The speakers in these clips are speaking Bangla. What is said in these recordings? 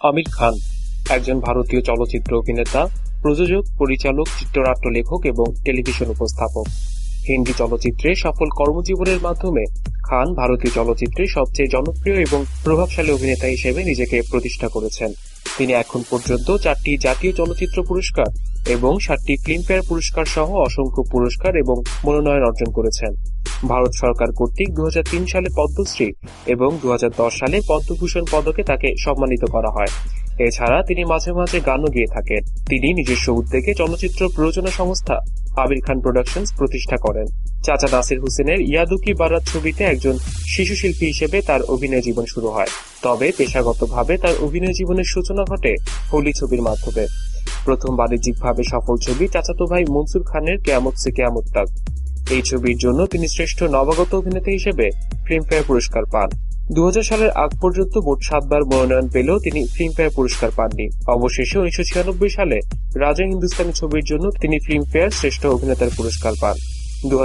আমির খান, একজন ভারতীয় চলচ্চিত্র অভিনেতা, প্রযোজক, পরিচালক, চিত্রনাট্য লেখক এবং টেলিভিশন উপস্থাপক। হিন্দি চলচ্চিত্রে সফল কর্মজীবনের মাধ্যমে খান ভারতীয় চলচ্চিত্রে সবচেয়ে জনপ্রিয় এবং প্রভাবশালী অভিনেতা হিসেবে নিজেকে প্রতিষ্ঠা করেছেন। তিনি এখন পর্যন্ত চারটি জাতীয় চলচ্চিত্র পুরস্কার এবং সাতটি ফিল্মফেয়ার পুরস্কার সহ অসংখ্য পুরস্কার এবং মনোনয়ন অর্জন করেছেন। ভারত সরকার কর্তৃক দু হাজার তিন সালে পদ্মশ্রী এবং দু হাজার দশ সালে পদ্মভূষণ পদকে তাকে সম্মানিত করা হয়। এছাড়া তিনি মাঝে মাঝে গানও গেয়ে থাকেন। তিনি নিজস্ব উদ্যোগে চলচ্চিত্র প্রযোজনা সংস্থা আবির খান প্রোডাকশনস প্রতিষ্ঠা করেন। চাচা নাসির হোসেনের ইয়াদুকি বারাত ছবিতে একজন শিশু শিল্পী হিসেবে তার অভিনয় জীবন শুরু হয়। তবে পেশাগতভাবে তার অভিনয় জীবনের সূচনা ঘটে হোলি ছবির মাধ্যমে। প্রথম বাণিজ্যিকভাবে সফল ছবি চাচাতো ভাই মনসুর খানের কেয়ামত সে কেয়ামত তাক। এই ছবির জন্য তিনি শ্রেষ্ঠ নবাগত অভিনেতা হিসেবে ফিল্মফেয়ার পুরস্কার পান। দু সালের আগ পর্যন্ত মোট সাতবার মনোনয়ন পেলেও তিনি ফিল্মফেয়ার পুরস্কার পাননি। অবশেষে উনিশশো সালে রাজা হিন্দুস্তানি ছবির জন্য তিনি ফিল্মফেয়ার শ্রেষ্ঠ অভিনেতার পুরস্কার পান। দু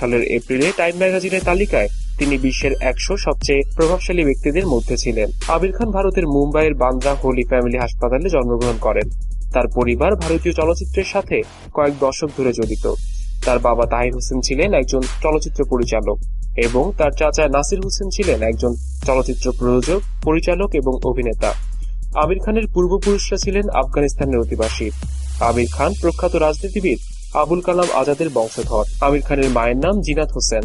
সালের এপ্রিলে টাইম ম্যাগাজিনের তালিকায় তিনি বিশ্বের একশো সবচেয়ে প্রভাবশালী ব্যক্তিদের মধ্যে ছিলেন। আবির খান ভারতের মুম্বাইয়ের বান্দ্রা হোলি ফ্যামিলি হাসপাতালে জন্মগ্রহণ করেন। তার পরিবার ভারতীয় চলচ্চিত্রের সাথে কয়েক দশক ধরে জড়িত। তার বাবা তাহির হোসেন ছিলেন একজন চলচ্চিত্র পরিচালক এবং তার চাচা নাসির হোসেন ছিলেন একজন চলচ্চিত্র প্রযোজক, পরিচালক এবং অভিনেতা। আমির খানের পূর্বপুরুষরা ছিলেন আফগানিস্তানের অধিবাসী। আমির খান প্রখ্যাত রাজনীতিবিদ আবুল কালাম আজাদের বংশধর। আমির খানের মায়ের নাম জিনাত হোসেন।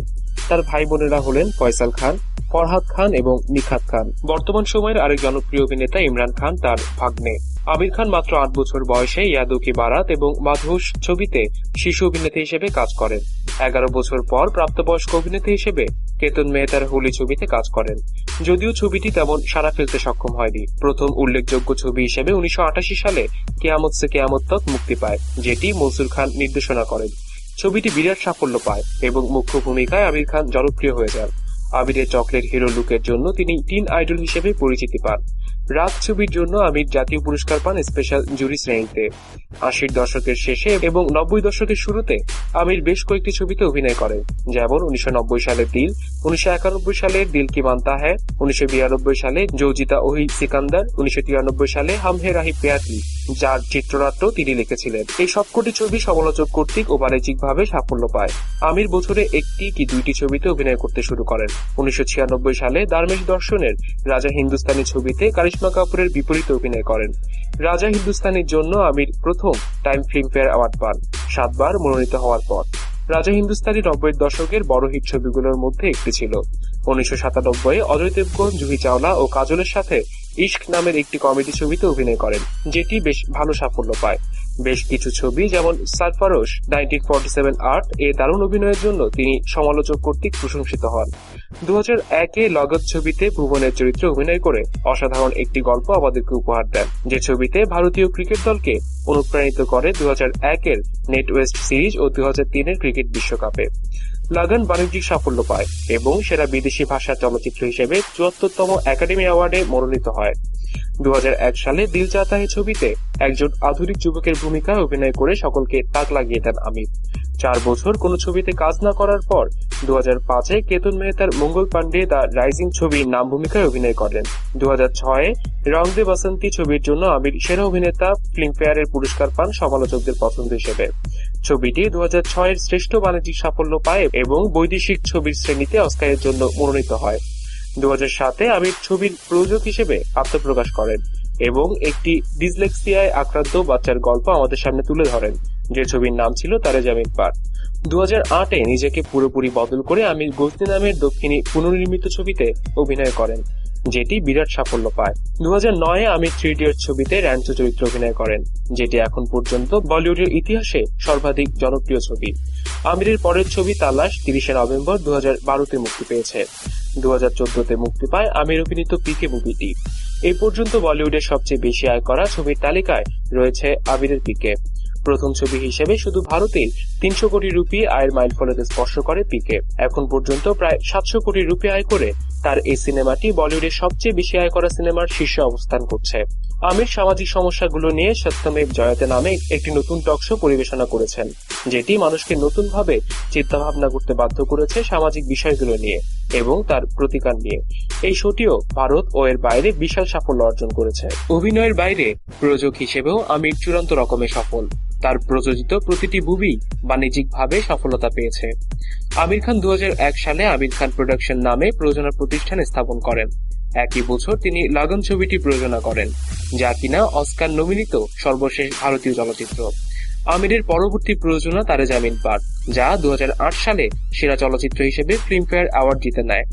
তার ভাই বোনেরা হলেন ফয়সাল খান, ফরহাদ খান এবং নিখাত খান। বর্তমান সময়ের আরেক জনপ্রিয় অভিনেতা ইমরান খান তার ভাগ্নে। আমির খান মাত্র আট বছর বয়সে ইয়াদুকি বারাত এবং মাধুস ছবিতে শিশু অভিনেতা হিসেবে কাজ করেন। এগারো বছর পর প্রাপ্তবয়স্ক অভিনেতা হিসেবে কেতন মেহতার হোলি ছবিতে কাজ করেন। যদিও ছবিটি তেমন সারা ফেলতে সক্ষম হয়নি। প্রথম উল্লেখযোগ্য ছবি হিসেবে উনিশশো আটাশি সালে কেয়ামত সে কেয়ামত তক মুক্তি পায়, যেটি মনসুর খান নির্দেশনা করেন। ছবিটি বিরাট সাফল্য পায় এবং মুখ্য ভূমিকায় আমির খান জনপ্রিয় হয়ে যান। আমিরের চকলেট হিরো লুকের জন্য তিনি টিন আইডল হিসেবে পরিচিতি পান। রাত ছবির জন্য আমির জাতীয় পুরস্কার পান স্পেশাল জুরি শ্রেণীতে। আশির দশকের শেষে এবং নব্বই দশকের শুরুতে আমির বেশ কয়েকটি ছবিতে অভিনয় করেন, যেমন উনিশশো সালের দিল, উনিশশো সালের দিল কি মানতা হ্যায়, উনিশশো সালে জৌজিতা ওহি সিকান্দার, উনিশশো তিরানব্বই সালে হামহে রাহি পেয়াতি যার চিত্রনাট্য তিনি লিখেছিলেন। এই সবকটি ছবি সমালোচক কর্তৃক ও বাণিজ্যিকভাবে সাফল্য পায়। আমির বছরে একটি কি দুইটি ছবিতে অভিনয় করতে শুরু করেন। উনিশশো ছিয়ানব্বই সালে দারমেশ দর্শনের রাজা হিন্দুস্তানি ছবিতে কারিশ্মা কাপুরের বিপরীতে অভিনয় করেন। রাজা হিন্দুস্তানির জন্য আমির প্রথম টাইম ফিল্মফেয়ার অ্যাওয়ার্ড পান। সাতবার মনোনীত হওয়ার পর। রাজা হিন্দুস্তানি নব্বই দশকের বড় হিট ছবিগুলোর মধ্যে একটি ছিল। উনিশশো সাতানব্বই অজয় দেবগন, জুহি চাওলা ও কাজলের সাথে ইশক নামের একটি কমেডি ছবিতে অভিনয় করেন, যেটি বেশ ভালো সাফল্য পায়। বেশ কিছু ছবি, যেমন Sarfarosh nineteen forty seven Earth, এ দারুণ অভিনয়ের জন্য তিনি সমালোচক কর্তৃক প্রশংসিত হন। দু হাজার একে লগত ছবিতে ভুবনের চরিত্রে অভিনয় করে অসাধারণ একটি গল্প আমাদেরকে উপহার দেন, যে ছবিতে ভারতীয় ক্রিকেট দলকে অনুপ্রাণিত করে দু হাজার একের নেট ওয়েস্ট সিরিজ ও দু হাজার তিনের ক্রিকেট বিশ্বকাপে। লাগান বাণিজ্যিক সাফল্য পায় এবং সেরা বিদেশি ভাষার চলচ্চিত্র হিসেবে চুয়াত্তরতম একাডেমি অ্যাওয়ার্ডে মনোনীত হয়। দু হাজার এক সালে দিল চাতা হে ছবিতে একজন আধুনিক যুবকের ভূমিকায় অভিনয় করে সকলকে তাক লাগিয়ে দেন আমির। চার বছর কোনো ছবিতে কাজ না করার পর দু হাজার পাঁচে কেতন মেহতার মঙ্গল পান্ডে দ্য রাইজিং ছবির নাম ভূমিকায় অভিনয় করেন দু হাজার ছয়ে রং দে বসন্তী ছবির জন্য আমির সেরা অভিনেতা, ফিল্মফেয়ারের পুরস্কার পান সমালোচকদের পছন্দ হিসেবে। ছবিটি দু হাজার ছয়ের শ্রেষ্ঠ বাণিজ্যিক সাফল্য পায় এবং বৈদেশিক ছবির শ্রেণীতে অস্কারের জন্য মনোনীত হয়। দু সাতে আমির ছবির প্রযোজক হিসেবে আত্মপ্রকাশ করেন এবং একটি ডিসলেক্সিয়ায় আক্রান্ত বাচ্চার গল্প আমাদের সামনে তুলে ধরেন, যে ছবির নাম ছিল তারে জামিন পার দু হাজার আটে নিজেকে পুরোপুরি বদল করে আমির গজনি নামের দক্ষিণী পুনর্নির্মিত ছবিতে অভিনয় করেন, যেটি বিরাট সাফল্য পায়। দু হাজার নয়ে আমি থ্রি ইডিয়ট ছবিতে র্যাঞ্চো চরিত্রে অভিনয় করেন, যেটি এখন পর্যন্ত বলিউডের ইতিহাসে সর্বাধিক জনপ্রিয় ছবি। আমিরের পরের ছবি তালাশ তিরিশে নভেম্বর দু মুক্তি পেয়েছে। দুহাজার চোদ্দ তে মুক্তি পায় আমির অভিনীত পিকে মুভিটি। এই পর্যন্ত বলিউডের সবচেয়ে বেশি আয় করা ছবির তালিকায় রয়েছে আমিরের পিকে। প্রথম ছবি হিসেবে শুধু ভারতেই তিনশো কোটি রুপি আয়ের মাইল ফলতে স্পর্শ করে পিকে। এখন পর্যন্ত প্রায় সাতশো কোটি রুপি আয় করে তার এই সিনেমাটি বলিউডের সবচেয়ে বেশি আয় করা সিনেমার শীর্ষে অবস্থান করছে। আমির সামাজিক সমস্যাগুলো নিয়ে সত্যমেব জয়তে নামে একটি নতুন টকশো পরিবেশনা করেছেন, যেটি মানুষকে নতুনভাবে চিন্তাভাবনা করতে বাধ্য করেছে সামাজিক বিষয়গুলো নিয়ে এবং তার প্রতিকার নিয়ে। এই শোটিও ভারত ও এর বাইরে বিশাল সাফল্য অর্জন করেছে। অভিনয়ের বাইরে প্রযোজক হিসেবেও আমির চূড়ান্ত রকমের সফল। তার প্রযোজিত প্রতিটি মুভি বাণিজ্যিকভাবে সফলতা পেয়েছে। আমির খান দু হাজার এক সালে আমির খান প্রোডাকশন নামে প্রযোজনা প্রতিষ্ঠান স্থাপন করেন। একই বছর তিনি লাগন ছবিটি প্রযোজনা করেন, যা কিনা অস্কার নমিনিত সর্বশেষ ভারতীয় চলচ্চিত্র। আমিরের পরবর্তী প্রযোজনা তারে জামিন পার যা দুহাজার আট সালে সেরা চলচ্চিত্র হিসেবে ফিল্মফেয়ার অ্যাওয়ার্ড জিতে নেয়।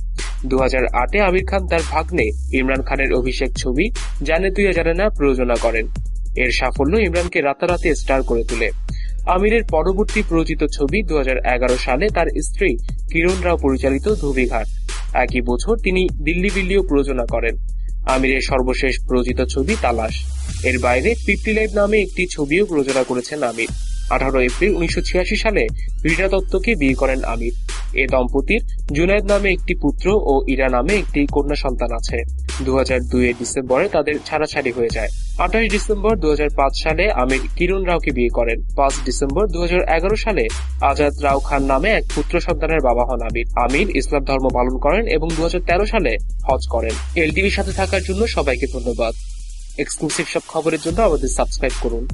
দু হাজার আটে আমির খান তার ভাগ্নে ইমরান খানের অভিষেক ছবি জানে তুই জানে না প্রযোজনা করেন। এর সাফল্য ইমরানকে রাতারাতি স্টার করে তোলে। আমিরের পরবর্তী প্রযোজিত ছবি দু হাজার এগারো সালে তার স্ত্রী কিরণ রাও পরিচালিত ধুবিঘাট। একই বছর তিনি দিল্লি বিল্লিও প্রযোজনা করেন। আমিরের সর্বশেষ প্রযোজিত ছবি তালাশ। এর বাইরে পিপটি লাইভ নামে একটি ছবিও প্রযোজনা করেছেন আমির। আঠারো এপ্রিল উনিশশো ছিয়াশি সালে রীটা দত্তকে বিয়ে করেন আমির। এ দম্পতির জুনায়েদ নামে একটি পুত্র ও ইরা নামে একটি কন্যা সন্তান আছে। দু হাজার দুই ডিসেম্বরে তাদের ছাড়াছাড়ি হয়ে যায়। আঠাশ ডিসেম্বর দু হাজার পাঁচ সালে আমির কিরণ রাওকে বিয়ে করেন। পাঁচ ডিসেম্বর দু হাজার এগারো সালে আজাদ রাও খান নামে এক পুত্র সন্তানের বাবা হন আমির। আমির ইসলাম ধর্ম পালন করেন এবং দু হাজার তেরো সালে হজ করেন। এলটিভির সাথে থাকার জন্য সবাইকে ধন্যবাদ। এক্সক্লুসিভ সব খবরের জন্য আমাদের সাবস্ক্রাইব করুন।